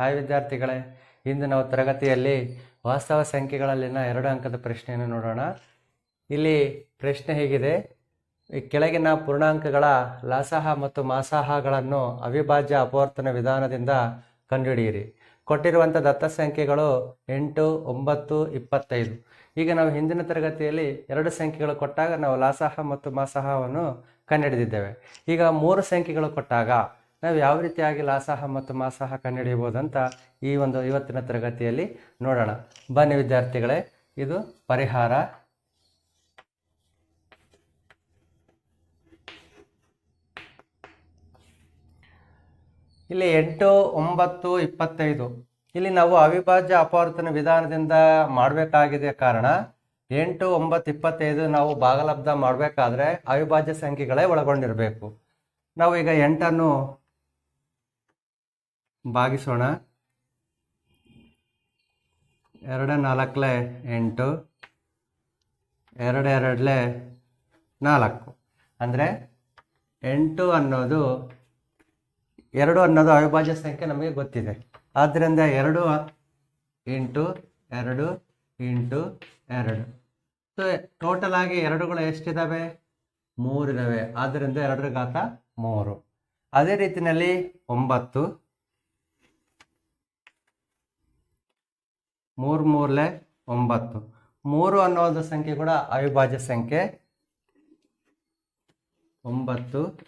Hi ವಿದ್ಯಾರ್ಥಿಗಳೇ, ಇಂದು ನಾವು ತರಗತಿಯಲ್ಲಿ ವಾಸ್ತವ ಸಂಖ್ಯೆಗಳಲ್ಲಿನ ಎರಡು ಅಂಕದ ಪ್ರಶ್ನೆಯನ್ನು ನೋಡೋಣ. ಇಲ್ಲಿ ಪ್ರಶ್ನೆ ಹೇಗಿದೆ ಕೆಳಗಿನ ಪೂರ್ಣಾಂಕಗಳ ಲಾಸಹ ಮತ್ತು ಮಾಸಾಹಗಳನ್ನು ಅವಿಭಾಜ್ಯ ಅಪವರ್ತನ ವಿಧಾನದಿಂದ ಕಂಡುಹಿಡಿಯಿರಿ. ಕೊಟ್ಟಿರುವಂಥ ದತ್ತ ಸಂಖ್ಯೆಗಳು ಎಂಟು, ಒಂಬತ್ತು, ಇಪ್ಪತ್ತೈದು. ಈಗ ನಾವು ಹಿಂದಿನ ತರಗತಿಯಲ್ಲಿ ಎರಡು ಸಂಖ್ಯೆಗಳು ಕೊಟ್ಟಾಗ ನಾವು ಲಾಸಾಹ ಮತ್ತು ಮಾಸಾಹವನ್ನು ಕಂಡುಹಿಡಿದಿದ್ದೇವೆ. ಈಗ ಮೂರು ಸಂಖ್ಯೆಗಳು ಕೊಟ್ಟಾಗ ನಾವು ಯಾವ ರೀತಿಯಾಗಿ ಲಾಸಾಹ ಮತ್ತು ಮಾಸಾಹ ಕಂಡುಹಿಡಿಯಬಹುದಂತ ಈ ಒಂದು ಇವತ್ತಿನ ತರಗತಿಯಲ್ಲಿ ನೋಡೋಣ. ಬನ್ನಿ ವಿದ್ಯಾರ್ಥಿಗಳೇ, ಇದು ಪರಿಹಾರ. ಇಲ್ಲಿ ಎಂಟು, ಒಂಬತ್ತು, ಇಪ್ಪತ್ತೈದು. ಇಲ್ಲಿ ನಾವು ಅವಿಭಾಜ್ಯ ಅಪವರ್ತನ ವಿಧಾನದಿಂದ ಮಾಡಬೇಕಾಗಿದೆ ಕಾರಣ, ಎಂಟು, ಒಂಬತ್ತು, ಇಪ್ಪತ್ತೈದು ನಾವು ಭಾಗಲಬ್ಧ ಮಾಡಬೇಕಾದ್ರೆ ಅವಿಭಾಜ್ಯ ಸಂಖ್ಯೆಗಳೇ ಒಳಗೊಂಡಿರಬೇಕು. ನಾವು ಈಗ ಎಂಟನ್ನು ಭಾಗಿಸೋಣ. ಎರಡು ನಾಲ್ಕಲೆ ಎಂಟು, ಎರಡು ಎರಡಲೆ ನಾಲ್ಕು. ಅಂದರೆ ಎಂಟು ಅನ್ನೋದು, ಎರಡು ಅನ್ನೋದು ಅವಿಭಾಜ್ಯ ಸಂಖ್ಯೆ ನಮಗೆ ಗೊತ್ತಿದೆ. ಆದ್ದರಿಂದ ಎರಡು ಇಂಟು ಎರಡು ಇಂಟು ಎರಡು. ಸೊ ಟೋಟಲ್ ಆಗಿ ಎರಡುಗಳು ಎಷ್ಟಿದ್ದಾವೆ ಮೂರಿದ್ದಾವೆ ಆದ್ದರಿಂದ ಎರಡರ ಘಾತ ಮೂರು. ಅದೇ ರೀತಿಯಲ್ಲಿ ಒಂಬತ್ತು ಮೂರು ಮೂರಲೆ ಒಂಬತ್ತು. ಮೂರು ಅನ್ನೋದು ಸಂಖ್ಯೆ ಕೂಡ ಅವಿಭಾಜ್ಯ ಸಂಖ್ಯೆ. ಒಂಬತ್ತು,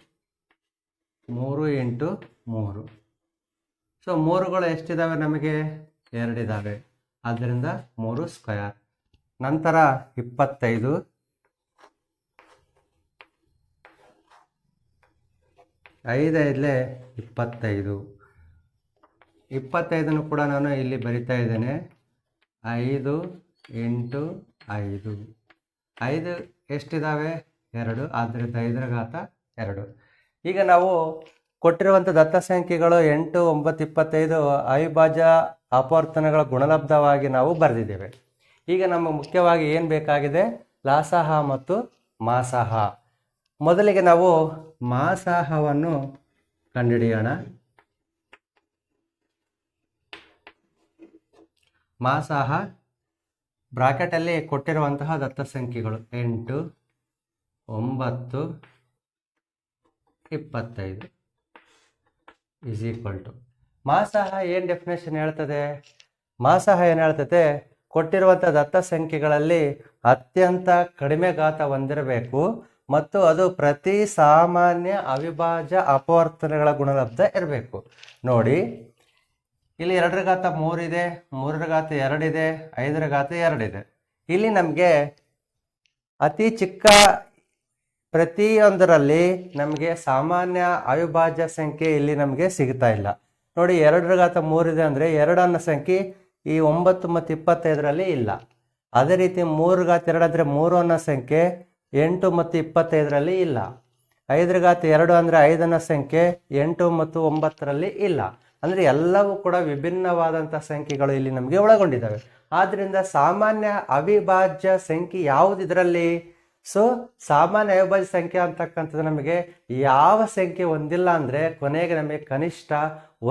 ಮೂರು ಎಂಟು, ಮೂರು. ಸೊ ಮೂರುಗಳು ಎಷ್ಟಿದ್ದಾವೆ ನಮಗೆ? ಎರಡಿದ್ದಾವೆ ಆದ್ದರಿಂದ ಮೂರು ಸ್ಕ್ವಯರ್ ನಂತರ ಇಪ್ಪತ್ತೈದು. ಐದೈದಲೆ ಇಪ್ಪತ್ತೈದು. ಇಪ್ಪತ್ತೈದನ್ನು ಕೂಡ ನಾನು ಇಲ್ಲಿ ಬರಿತಾ ಇದ್ದೇನೆ. ಐದು, ಎಂಟು, ಐದು. ಐದು ಎಷ್ಟಿದ್ದಾವೆ ಎರಡು. ಆದ್ದರಿಂದ ಐದರ ಘಾತ ಎರಡು. ಈಗ ನಾವು ಕೊಟ್ಟಿರುವಂಥ ದತ್ತ ಸಂಖ್ಯೆಗಳು ಎಂಟು, ಒಂಬತ್ತು, ಇಪ್ಪತ್ತೈದು, ಅವಿಭಾಜ್ಯ ಅಪವರ್ತನಗಳ ಗುಣಲಬ್ಧವಾಗಿ ನಾವು ಬರೆದಿದ್ದೇವೆ. ಈಗ ನಮಗೆ ಮುಖ್ಯವಾಗಿ ಏನು ಬೇಕಾಗಿದೆ? ಲಾಸಾಹ ಮತ್ತು ಮಾಸಾಹ. ಮೊದಲಿಗೆ ನಾವು ಮಾಸಾಹವನ್ನು ಕಂಡುಹಿಡಿಯೋಣ. ಮಾಸಾಹ ಬ್ರಾಕೆಟಲ್ಲಿ ಕೊಟ್ಟಿರುವಂತಹ ದತ್ತ ಸಂಖ್ಯೆಗಳು ಎಂಟು, ಒಂಬತ್ತು, ಇಪ್ಪತ್ತೈದು. ಇಸ್ ಈಕ್ವಲ್ ಟು ಮಾಸಾಹ ಏನು ಡೆಫಿನೇಷನ್ ಹೇಳ್ತದೆ? ಮಾಸಾಹ ಏನು ಹೇಳ್ತದೆ? ಕೊಟ್ಟಿರುವಂಥ ದತ್ತ ಸಂಖ್ಯೆಗಳಲ್ಲಿ ಅತ್ಯಂತ ಕಡಿಮೆ ಗಾತ ಹೊಂದಿರಬೇಕು ಮತ್ತು ಅದು ಪ್ರತಿ ಸಾಮಾನ್ಯ ಅವಿಭಾಜ್ಯ ಅಪವರ್ತನೆಗಳ ಗುಣಲಬ್ಧ ಇರಬೇಕು. ನೋಡಿ ಇಲ್ಲಿ ಎರಡರ ಘಾತ ಮೂರಿದೆ ಮೂರರ ಘಾತ ಎರಡಿದೆ ಐದರ ಘಾತ ಎರಡಿದೆ. ಇಲ್ಲಿ ನಮಗೆ ಅತಿ ಚಿಕ್ಕ ಪ್ರತಿಯೊಂದರಲ್ಲಿ ನಮಗೆ ಸಾಮಾನ್ಯ ಅವಿಭಾಜ್ಯ ಸಂಖ್ಯೆ ಇಲ್ಲಿ ನಮಗೆ ಸಿಗ್ತಾ ಇಲ್ಲ. ನೋಡಿ ಎರಡರ ಘಾತ ಮೂರಿದೆ ಅಂದರೆ ಎರಡನ್ನ ಸಂಖ್ಯೆ ಈ ಒಂಬತ್ತು ಮತ್ತು ಇಪ್ಪತ್ತೈದರಲ್ಲಿ ಇಲ್ಲ. ಅದೇ ರೀತಿ ಮೂರು ಘಾತ ಎರಡು ಅಂದರೆ ಮೂರು ಅನ್ನೋ ಸಂಖ್ಯೆ ಎಂಟು ಮತ್ತು ಇಪ್ಪತ್ತೈದರಲ್ಲಿ ಇಲ್ಲ. ಐದರ ಘಾತ ಎರಡು ಅಂದರೆ ಐದನ್ನ ಸಂಖ್ಯೆ ಎಂಟು ಮತ್ತು ಒಂಬತ್ತರಲ್ಲಿ ಇಲ್ಲ. ಅಂದರೆ ಎಲ್ಲವೂ ಕೂಡ ವಿಭಿನ್ನವಾದಂಥ ಸಂಖ್ಯೆಗಳು ಇಲ್ಲಿ ನಮಗೆ ಒಳಗೊಂಡಿದ್ದಾವೆ. ಆದ್ದರಿಂದ ಸಾಮಾನ್ಯ ಅವಿಭಾಜ್ಯ ಸಂಖ್ಯೆ ಯಾವುದು ಇದರಲ್ಲಿ? ಸೊ ಸಾಮಾನ್ಯ ಅವಿಭಾಜ್ಯ ಸಂಖ್ಯೆ ಅಂತಕ್ಕಂಥದ್ದು ನಮಗೆ ಯಾವ ಸಂಖ್ಯೆ ಹೊಂದಿಲ್ಲ ಅಂದರೆ ಕೊನೆಗೆ ನಮಗೆ ಕನಿಷ್ಠ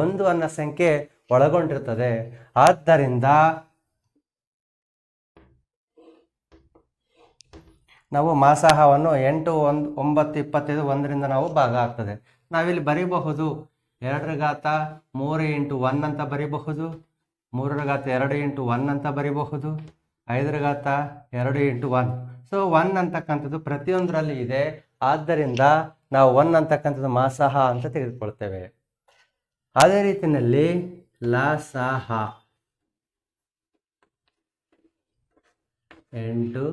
ಒಂದು ಅನ್ನೋ ಸಂಖ್ಯೆ ಒಳಗೊಂಡಿರ್ತದೆ. ಆದ್ದರಿಂದ ನಾವು ಮಾಸಾಹವನ್ನು ಎಂಟು ಒಂದು, ಒಂಬತ್ತು, ಇಪ್ಪತ್ತೈದು ಒಂದರಿಂದ ನಾವು ಭಾಗ ಆಗ್ತದೆ. ನಾವಿಲ್ಲಿ ಬರೀಬಹುದು ಎರಡರ ಘಾತ ಮೂರು ಇಂಟು ಒನ್ ಅಂತ ಬರೀಬಹುದು ಮೂರರ ಘಾತ ಎರಡು ಇಂಟು ಒನ್ ಅಂತ ಬರೀಬಹುದು ಐದರ ಘಾತ ಎರಡು ಇಂಟು ಒನ್. ಸೊ ಒನ್ ಅಂತಕ್ಕಂಥದ್ದು ಪ್ರತಿಯೊಂದರಲ್ಲಿ ಇದೆ. ಆದ್ದರಿಂದ ನಾವು ಒನ್ ಅಂತಕ್ಕಂಥದ್ದು ಮಾಸಾಹ ಅಂತ ತೆಗೆದುಕೊಳ್ತೇವೆ. ಅದೇ ರೀತಿಯಲ್ಲಿ ಲಾಸಾಹ. ಎಂಟು,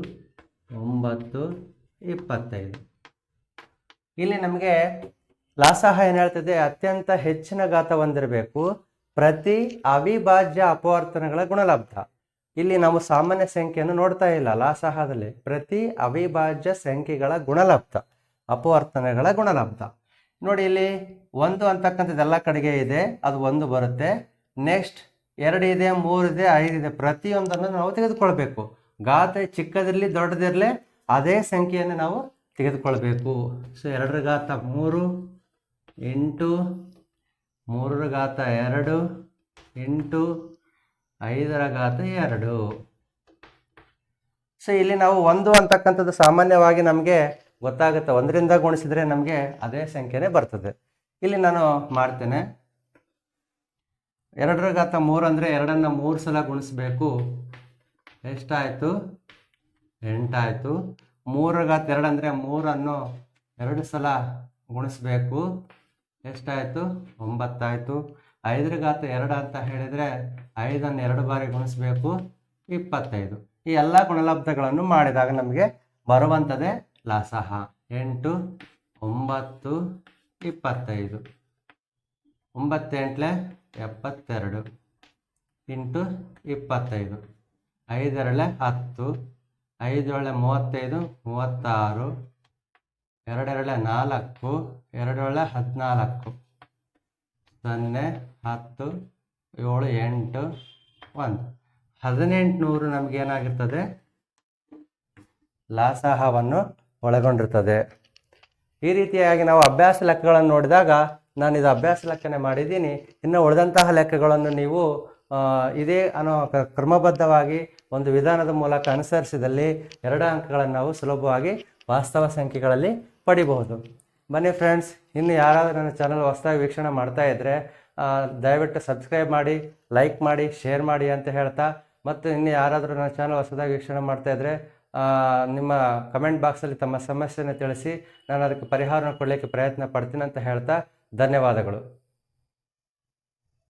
ಒಂಬತ್ತು, ಇಪ್ಪತ್ತೈದು. ಇಲ್ಲಿ ನಮಗೆ ಲಾಸಾಹ ಏನು ಹೇಳ್ತದೆ ಅತ್ಯಂತ ಹೆಚ್ಚಿನ ಗಾತ ಹೊಂದಿರಬೇಕು ಪ್ರತಿ ಅವಿಭಾಜ್ಯ ಅಪವರ್ತನಗಳ ಗುಣಲಬ್ಧ. ಇಲ್ಲಿ ನಾವು ಸಾಮಾನ್ಯ ಸಂಖ್ಯೆಯನ್ನು ನೋಡ್ತಾ ಇಲ್ಲ, ಲಾಸಾಹದಲ್ಲಿ ಪ್ರತಿ ಅವಿಭಾಜ್ಯ ಸಂಖ್ಯೆಗಳ ಗುಣಲಬ್ಧ, ಅಪವರ್ತನಗಳ ಗುಣಲಬ್ಧ. ನೋಡಿ ಇಲ್ಲಿ ಒಂದು ಅಂತಕ್ಕಂಥದ್ದು ಎಲ್ಲ ಕಡೆಗೆ ಇದೆ, ಅದು ಒಂದು ಬರುತ್ತೆ. ನೆಕ್ಸ್ಟ್ ಎರಡು ಇದೆ ಮೂರಿದೆ ಐದಿದೆ ಪ್ರತಿಯೊಂದನ್ನು ನಾವು ತೆಗೆದುಕೊಳ್ಬೇಕು. ಗಾತ ಚಿಕ್ಕದಿರಲಿ ದೊಡ್ಡದಿರಲಿ, ಅದೇ ಸಂಖ್ಯೆಯನ್ನು ನಾವು ತೆಗೆದುಕೊಳ್ಬೇಕು. ಸೊ ಎರಡರ ಗಾತ ಮೂರು ಎಂಟು ಮೂರರ ಘಾತ ಎರಡು, ಎಂಟು ಐದರ ಘಾತ ಎರಡು. ಸೊ ಇಲ್ಲಿ ನಾವು ಒಂದು ಅಂತಕ್ಕಂಥದ್ದು ಸಾಮಾನ್ಯವಾಗಿ ನಮಗೆ ಗೊತ್ತಾಗುತ್ತೆ. ಒಂದರಿಂದ ಗುಣಿಸಿದ್ರೆ ನಮಗೆ ಅದೇ ಸಂಖ್ಯೆನೇ ಬರ್ತದೆ. ಇಲ್ಲಿ ನಾನು ಮಾಡ್ತೇನೆ. ಎರಡರ ಘಾತ ಮೂರು ಅಂದರೆ ಎರಡನ್ನು ಮೂರು ಸಲ ಗುಣಿಸ್ಬೇಕು. ಎಷ್ಟಾಯಿತು? ಎಂಟಾಯಿತು. ಮೂರರ ಘಾತ ಎರಡು ಅಂದರೆ ಮೂರನ್ನು ಎರಡು ಸಲ ಗುಣಿಸ್ಬೇಕು. ಎಷ್ಟಾಯಿತು? ಒಂಬತ್ತಾಯಿತು. ಐದರ ಘಾತ ಎರಡು ಅಂತ ಹೇಳಿದರೆ ಐದನ್ನು ಎರಡು ಬಾರಿ ಗುಣಿಸ್ಬೇಕು, ಇಪ್ಪತ್ತೈದು. ಈ ಎಲ್ಲ ಗುಣಲಬ್ಧಗಳನ್ನು ಮಾಡಿದಾಗ ನಮಗೆ ಬರುವಂಥದ್ದೇ ಲಸಹ. ಎಂಟು, ಒಂಬತ್ತು, ಇಪ್ಪತ್ತೈದು. ಒಂಬತ್ತೆಂಟ್ಲೆ ಎಪ್ಪತ್ತೆರಡು. ಇಂಟು ಇಪ್ಪತ್ತೈದು. ಐದರಳೆ ಹತ್ತು. ಐದರಳೆ ಮೂವತ್ತೈದು, ಮೂವತ್ತಾರು. ಎರಡೆರಳೆ ನಾಲ್ಕು, ಎರಡರಳೆ ಹದಿನಾಲ್ಕು. ಸೊನ್ನೆ, ಹತ್ತು, ಏಳು, ಎಂಟು, ಒಂದು. ಹದಿನೆಂಟುನೂರು ನಮಗೇನಾಗಿರ್ತದೆ ಲಾಸಾಹವನ್ನು ಒಳಗೊಂಡಿರ್ತದೆ. ಈ ರೀತಿಯಾಗಿ ನಾವು ಅಭ್ಯಾಸ ಲೆಕ್ಕಗಳನ್ನು ನೋಡಿದಾಗ ನಾನು ಇದು ಅಭ್ಯಾಸ ಲೆಕ್ಕನೆ ಮಾಡಿದ್ದೀನಿ. ಇನ್ನು ಉಳಿದಂತಹ ಲೆಕ್ಕಗಳನ್ನು ನೀವು ಇದೇ ಅನ್ನೋ ಕ್ರಮಬದ್ಧವಾಗಿ ಒಂದು ವಿಧಾನದ ಮೂಲಕ ಅನುಸರಿಸಿದಲ್ಲಿ ಎರಡು ಅಂಕಗಳನ್ನು ನಾವು ಸುಲಭವಾಗಿ ವಾಸ್ತವ ಸಂಖ್ಯೆಗಳಲ್ಲಿ ಪಡಿಬಹುದು. ಬನ್ನಿ ಫ್ರೆಂಡ್ಸ್ ಇನ್ನು ಯಾರಾದರೂ ನನ್ನ ಚಾನಲ್ ಹೊಸದಾಗಿ ವೀಕ್ಷಣೆ ಮಾಡ್ತಾ ಇದ್ದರೆ ದಯವಿಟ್ಟು ಸಬ್ಸ್ಕ್ರೈಬ್ ಮಾಡಿ ಲೈಕ್ ಮಾಡಿ ಶೇರ್ ಮಾಡಿ ಅಂತ ಹೇಳ್ತಾ, ಮತ್ತು ಇನ್ನು ಯಾರಾದರೂ ನನ್ನ ಚಾನಲ್ ಹೊಸದಾಗಿ ವೀಕ್ಷಣೆ ಮಾಡ್ತಾ ಇದ್ದರೆ ನಿಮ್ಮ ಕಮೆಂಟ್ ಬಾಕ್ಸಲ್ಲಿ ತಮ್ಮ ಸಮಸ್ಯೆಯನ್ನು ತಿಳಿಸಿ ನಾನು ಅದಕ್ಕೆ ಪರಿಹಾರವನ್ನು ಕೊಡಲಿಕ್ಕೆ ಪ್ರಯತ್ನ ಪಡ್ತೀನಿ ಅಂತ ಹೇಳ್ತಾ, ಧನ್ಯವಾದಗಳು.